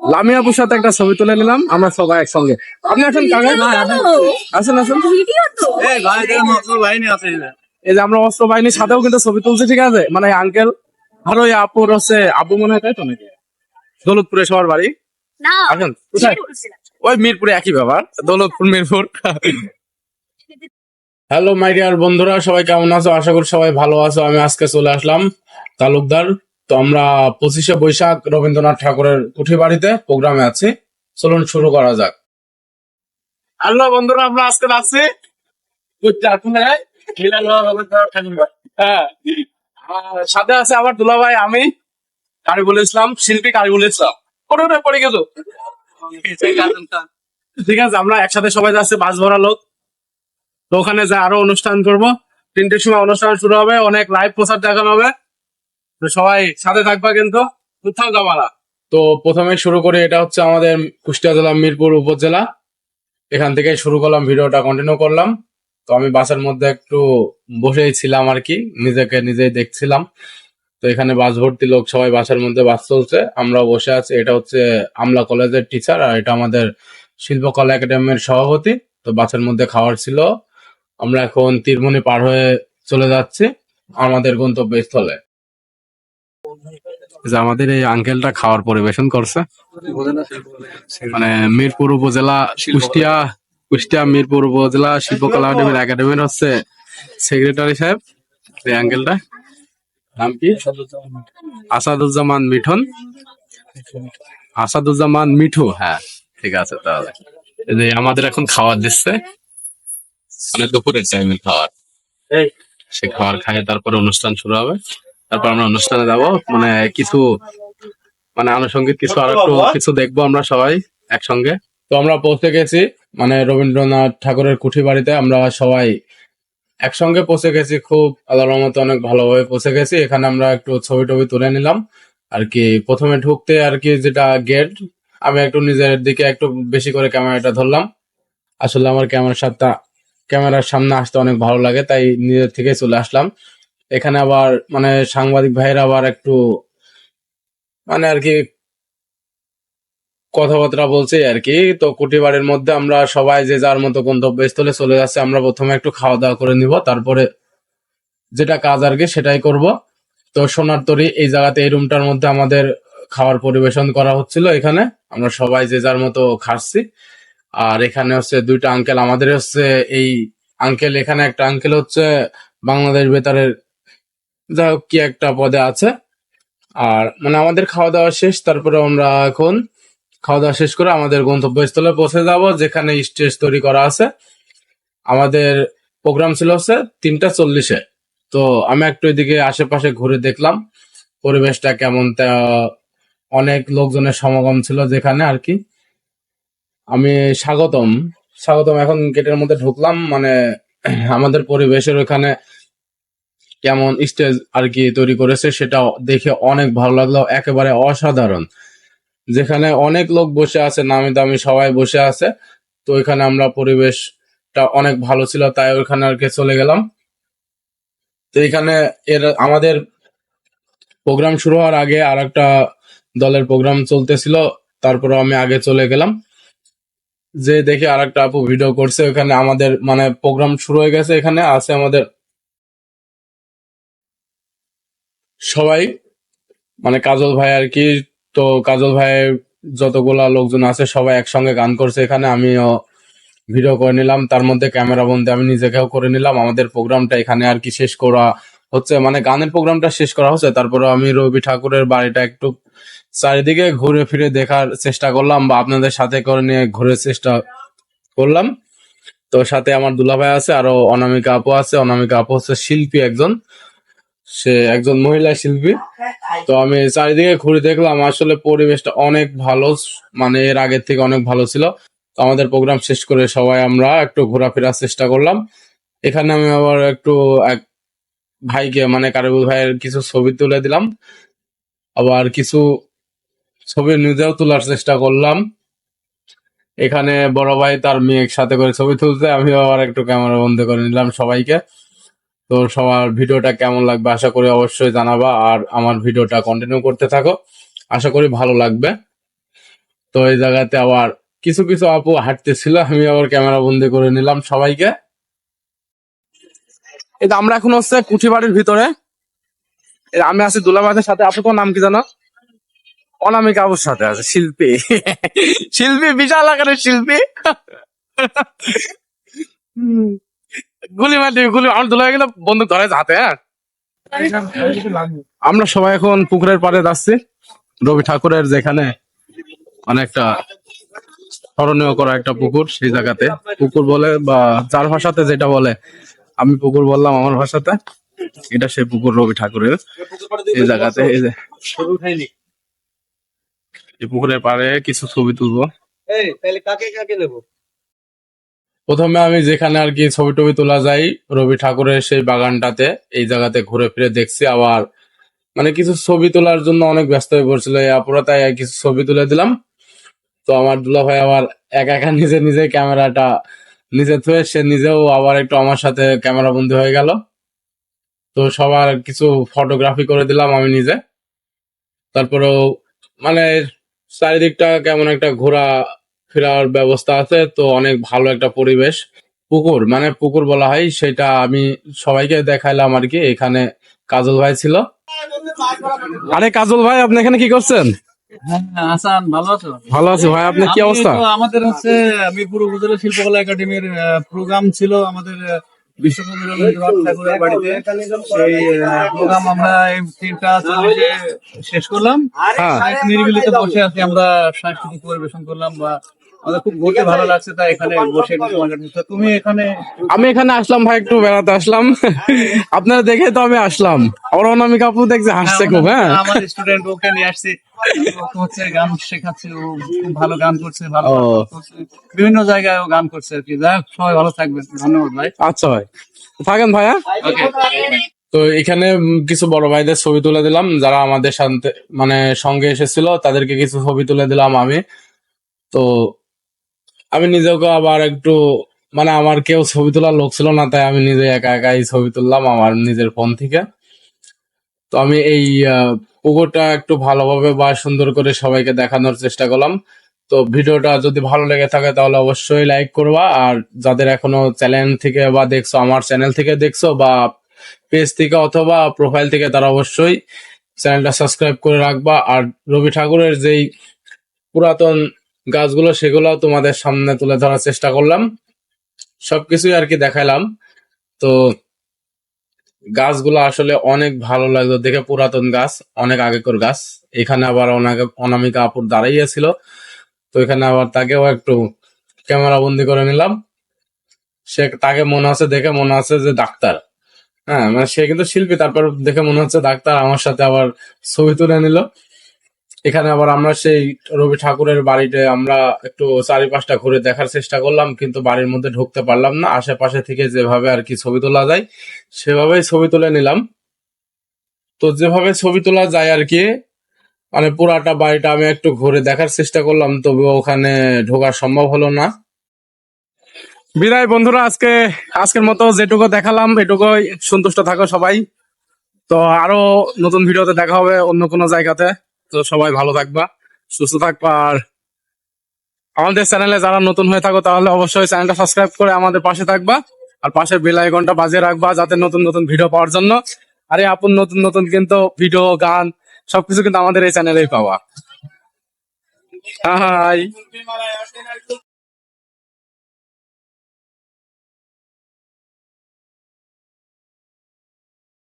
লামিয়া আপুর সাথে একটা ছবি তুলে নিলাম আমরা সবাই একসঙ্গে। আপনি আছেন কাকা? আসেন আসেন এই যে আমরা অস্ত্র বাহিনীর সাথেও কিন্তু ছবি তুলছি ঠিক আছে? মানে আঙ্কেল আর ওই আপুর হচ্ছে আবু মনে হয় তাই তো নাকি? দৌলতপুরে সবার বাড়ি। আসেন কোথায়? ওই মিরপুরে একই ব্যাপার Daulatpur Mirpur. Hello my dear বন্ধুরা সবাই কেমন আছো? আশা করি সবাই ভালো আছো। আমি আজকে চলে আসলাম তালুকদার। তো আমরা পঁচিশে বৈশাখ রবীন্দ্রনাথ ঠাকুরের কুঠি বাড়িতে প্রোগ্রামে আছি। চলুন শুরু করা যাক। হ্যালো বন্ধুরা, আমরা আজকে আসছি হ্যাঁ। সাথে আছে আমার দুলাভাই আমি কারিবুল ইসলাম, শিল্পী কারিবুল ইসলাম। ওটা পড়ে গেছো ঠিক আছে, আমরা একসাথে সবাই যাচ্ছি, বাস ভরা লোক। তো ওখানে যা আরও অনুষ্ঠান করব। তিনটের সময় অনুষ্ঠান শুরু হবে, অনেক লাইভ প্রচার দেখানো হবে। তো সবাই সাথে থাকবা কিন্তু। কোথাও যাবা না। তো প্রথমে শুরু করে, এটা হচ্ছে আমাদের কুষ্টিয়া জেলা মিরপুর উপজেলা। এখান থেকে শুরু করলাম, ভিডিওটা কন্টিনিউ করলাম। তো আমি বাসের মধ্যে একটু বসেই ছিলাম আর কি, নিজেকে নিজেই দেখছিলাম। তো এখানে বাস ভর্তি লোক সবাই বাসের মধ্যে বাস চলছে আমরা বসে আছি। এটা হচ্ছে আমলা কলেজের টিচার আর এটা আমাদের শিল্পকলা একাডেমির সভাপতি। তো বাসের মধ্যে খাওয়ার ছিল। আমরা এখন তীরমণি পার হয়ে চলে যাচ্ছি আমাদের গন্তব্যস্থলে। যে আমাদের এই আঙ্কেলটা খাওয়ার পরিবেশন করছে। মানে মিরপুর উপজেলা কুষ্টিয়া কুষ্টিয়া মিরপুর উপজেলা শিল্পকলা একাডেমির একাডেমির হচ্ছে সেক্রেটারি সাহেব এই আঙ্কেলটা নাম কি? আসাদুজ্জামান মিঠন। আসাদুজ্জামান মিঠু হ্যাঁ ঠিক আছে তাহলে। এই যে আমাদের এখন খাবার দিচ্ছে। মানে দুপুরের টাইমের খাবার সে খাবার খায় তারপরে অনুষ্ঠান শুরু হবে। তারপর আমরা অনুষ্ঠানে যাব। মানে কিছু মানে আনুষঙ্গিক কিছু আর একটু কিছু দেখব আমরা সবাই একসঙ্গে। তো আমরা পৌঁছে গেছি মানে রবীন্দ্রনাথ ঠাকুরের কুঠি বাড়িতে। আমরা সবাই একসঙ্গে পৌঁছে গেছি। খুব আল্লাহর রহমতে অনেক ভালোভাবে পৌঁছে গেছি। এখানে আমরা একটু ছবি টবি তুলে নিলাম। আর কি প্রথমে ঢুকতে আর কি যেটা গেট আমি একটু নিজের দিকে একটু বেশি করে ক্যামেরাটা ধরলাম। আসলে আমার ক্যামেরার সাথে ক্যামেরার সামনে আসতে অনেক ভালো লাগে তাই নিজের থেকে চলে আসলাম। এখানে আবার মানে সাংবাদিক ভাইয়েরা আবার একটু মানে আর কি কথাবার্তা বলছে আর কি। তো কুটি বাড়ির মধ্যে আমরা সবাই যে যার মতো গন্তব্যস্থলে চলে যাচ্ছে, আমরা প্রথমে একটু খাওয়া দাওয়া করে নিব, তারপরে যেটা কাজ আর কি সেটাই করব। তো সোনার তরি, এই জায়গাতে, এই রুমটার মধ্যে আমাদের খাবার পরিবেশন করা হচ্ছিল এখানে। আমরা সবাই যে যার মতো খাচ্ছি। আর এখানে হচ্ছে দুইটা আঙ্কেল আমাদের হচ্ছে এই আঙ্কেল এখানে একটা আঙ্কেল হচ্ছে বাংলাদেশ বেতারের যা হোক, কি একটা পদে আছে। আর মানে আমাদের খাওয়া দাওয়া শেষ, তারপরে আমরা এখন খাওয়া দাওয়া শেষ করে আমাদের গন্তব্যস্থলে পৌঁছে যাব, যেখানে স্টেজ তৈরি করা আছে। আমাদের প্রোগ্রাম ছিল হচ্ছে তিনটা চল্লিশে। তো আমি একটু এদিকে আশেপাশে ঘুরে দেখলাম, পরিবেশটা কেমন, তা অনেক লোকজনের সমাগম ছিল যেখানে আর কি। আমি স্বাগতম। স্বাগতম। এখন গেটের মধ্যে ঢুকলাম মানে আমাদের পরিবেশের ওখানে কেমন স্টেজ আর কি তৈরি করেছে সেটা দেখে অনেক ভালো লাগল, একেবারে অসাধারণ। যেখানে অনেক লোক বসে আছে, নামি দামি সবাই বসে আছে, তো এখানে আমরা পরিবেশটা অনেক ভালো ছিল, তাই ওইখানে আর কি চলে গেলাম। তো এখানে এর আমাদের প্রোগ্রাম শুরু হওয়ার আগে আর একটা দলের প্রোগ্রাম চলতেছিল তারপরে আমি আগে চলে গেলাম। যে দেখে আর একটা আপু ভিডিও করছে, ওখানে আমাদের মানে প্রোগ্রাম শুরু হয়ে গেছে এখানে, আছে আমাদের সবাই মানে কাজল ভাই আর কি, তো কাজল ভাইয়ের যতগুলা লোকজন আছে সবাই একসঙ্গে গান করছে এখানে, আমিও ভিডিও করে নিলাম। তার মধ্যে ক্যামেরা বন্দি আমি নিজেকেও করে নিলাম। আমাদের প্রোগ্রামটা এখানে আর কি শেষ করা হচ্ছে। মানে গানের প্রোগ্রামটা শেষ করা হচ্ছে, তারপরে আমি রবি ঠাকুরের বাড়িটা একটু চারিদিকে ঘুরে ফিরে দেখার চেষ্টা করলাম বা আপনাদের সাথে করে নিয়ে ঘুরে চেষ্টা করলাম। তো সাথে আমার দুলাভাই আছে, আরও অনামিকা আপু আছে। অনামিকা আপু হচ্ছে শিল্পী একজন। সে একজন মহিলা শিল্পী। তো আমি চারিদিকে ঘুরে দেখলাম, আসলে পরিবেশটা অনেক ভালো মানে এর আগের থেকে অনেক ভালো ছিল। তো আমাদের প্রোগ্রাম শেষ করে সবাই আমরা একটু ঘোরাফেরার চেষ্টা করলাম। এখানে আমি আবার একটু এক ভাইকে মানে কারিবুল ভাইয়ের কিছু ছবি তুলে দিলাম। আবার কিছু ছবি নিজেও তোলার চেষ্টা করলাম। এখানে বড় ভাই তার মেয়ের সাথে করে ছবি তুলতে আমি আবার একটু ক্যামেরা বন্ধ করে নিলাম সবাইকে। তো সবার ভিডিওটা কেমন লাগবে আশা করি অবশ্যই জানাবা আর আমার ভিডিওটা কন্টিনিউ করতে থাকো। আশা করি ভালো লাগবে। তো এই জায়গাতে আবার কিছু কিছু আপু হাঁটতেছিল, আমি আবার ক্যামেরা বন্দি করে নিলাম সবাইকে। এই আমরা এখন হচ্ছে কুঠি বাড়ির ভিতরে আমি আছি দুলাবাদের সাথে। আপু, তোমার নাম কি জানো? অনামিক আবুর সাথে আছে, শিল্পী। শিল্পী, বিশাল আকারের শিল্পী। গুলি মারবি গুলি আমার দুলা কিন্তু বন্দুক ধরে হাতে হ্যাঁ? আমরা সবাই এখন পুকুরের পাড়ে যাচ্ছি। রবি ঠাকুরের যেখানে অনেকটা স্মরণীয় করা একটা পুকুর, সেই জায়গাতে। পুকুর বলে বা যার ভাষাতে যেটা বলে, আমি পুকুর বললাম আমার ভাষাতে, এটা সেই পুকুর রবি ঠাকুরের। এই জায়গাতে, এই যে পুকুরের পাড়ে কিছু ছবি তুলবো। প্রথমে আমি যেখানে আর কি ছবি টবি তোলা যায় রবি ঠাকুরের সেই বাগানটাতে, এই জায়গাতে ঘুরে ফিরে দেখছি আবার মানে কিছু ছবি তোলার জন্য অনেক ব্যস্ত হয়ে পড়ছিল, এই আপুরা তাই কিছু ছবি তুলে দিলাম। তো আমার দুলা ভাই আবার একা একা নিজে নিজে ক্যামেরাটা নিজে থুয়ে সে নিজেও আবার একটু আমার সাথে ক্যামেরা বন্দি হয়ে গেল। তো সবার কিছু ফটোগ্রাফি করে দিলাম আমি নিজে। তারপরেও মানে চারিদিকটা কেমন একটা ঘোরা ফেরার ব্যবস্থা আছে তো অনেক ভালো একটা পরিবেশ। পুকুর মানে পুকুর বলা হয় সেটা আমি সবাইকে দেখাইলাম আর কি এখানে কাজল ভাই ছিল। আরে কাজল ভাই আপনি এখানে কি করছেন? হ্যাঁ ভালো আছি? ভাই আপনার কি অবস্থা? আমাদের হচ্ছে মিরপুর উপজেলা শিল্পকলা একাডেমির প্রোগ্রাম ছিল আমাদের বাড়িতে। সেই প্রোগ্রাম আমরা তিনটা শেষ করলাম। হ্যাঁ। নিরিবিলিতে বসে আছি আমরা সাংস্কৃতিক পরিবেশন করলাম বা আমাদের খুব ঘুরতে ভালো লাগছে তাই এখানে বসে তুমি এখানে আমি এখানে আসলাম ভাই একটু বেড়াতে আসলাম। আপনারা দেখে তো আমি আসলাম। আমার অনামিকা আপু দেখছে হাসছে খুব হ্যাঁ। আমার স্টুডেন্ট ওকে নিয়ে আসছি। হচ্ছে গান শেখাচ্ছে ও খুব ভালো গান করছে ভালো বিভিন্ন জায়গায় ও গান করছে আর কি। যাই হোক, সবাই ভালো থাকবেন। ধন্যবাদ ভাই। আচ্ছা ভাই। থাকেন ভাইয়া? তো এখানে কিছু বড় ভাইদের ছবি তুলে দিলাম। যারা আমাদের সাথে মানে সঙ্গে এসেছিল তাদেরকে কিছু ছবি তুলে দিলাম আমি। তো আমি নিজেও আবার একটু মানে আমার কেউ ছবি তোলার লোক ছিল না, তাই আমি নিজে একা একাই ছবি তুললাম আমার নিজের ফোন থেকে। তো আমি এই পুকুরটা একটু ভালোভাবে বা সুন্দর করে সবাইকে দেখানোর চেষ্টা করলাম। তো ভিডিওটা যদি ভালো লেগে থাকে তাহলে অবশ্যই লাইক করবা। আর যাদের এখনও চ্যানেল থেকে বা দেখছ, আমার চ্যানেল থেকে দেখছ বা পেজ থেকে অথবা প্রোফাইল থেকে, তারা অবশ্যই চ্যানেলটা সাবস্ক্রাইব করে রাখবা। আর রবি ঠাকুরের যেই পুরাতন গাছগুলো সেগুলো তোমাদের সামনে তুলে ধরার চেষ্টা করলাম। সবকিছুই আর কি দেখাইলাম। তো গাছগুলো আসলে অনেক ভালো লাগল দেখে, পুরাতন গাছ, অনেক আগেকার গাছ। এখানে আবার অনাকে- অনামিকা আপুর দাঁড়াইয়াছিল। তো এখানে আবার তাকেও একটু ক্যামেরা বন্দি করে নিলাম। সে তাকে মনে হচ্ছে দেখে মনে হচ্ছে যে ডাক্তার। হ্যাঁ মানে সে কিন্তু শিল্পী, তারপর দেখে মনে হচ্ছে ডাক্তার আমার সাথে আবার ছবি তুলে নিল। এখানে আবার আমরা সেই রবি ঠাকুরের বাড়িতে আমরা একটু চারিপাশটা ঘুরে দেখার চেষ্টা করলাম, কিন্তু বাড়ির মধ্যে ঢুকতে পারলাম না। আশেপাশে থেকে যেভাবে আর কি ছবি তোলা যায়, সেভাবেই ছবি তুলে নিলাম। তো যেভাবে ছবি তোলা যায় আর কি মানে পুরাটা বাড়িটা আমি একটু ঘুরে দেখার চেষ্টা করলাম তবে ওখানে ঢোকা সম্ভব হলো না। বিদায় বন্ধুরা, আজকে, আজকের মতো যেটুকু দেখালাম, এটুকুই। সন্তুষ্ট থাকো সবাই। তো আরও নতুন ভিডিওতে দেখা হবে অন্য কোনো জায়গাতে। তো সবাই ভালো থাকবা, সুস্থ থাকবা, আর আমাদের চ্যানেলে যারা নতুন হয়ে থাকো তাহলে অবশ্যই চ্যানেলটা সাবস্ক্রাইব করে আমাদের পাশে থাকবা, আর পাশে বেল আইকনটা বাজিয়ে রাখবা যাতে নতুন নতুন ভিডিও পাওয়ার জন্য। আরে আপন নতুন নতুন কিন্তু ভিডিও, গান, সবকিছু কিন্তু আমাদের এই চ্যানেলেই পাওয়া। হাই।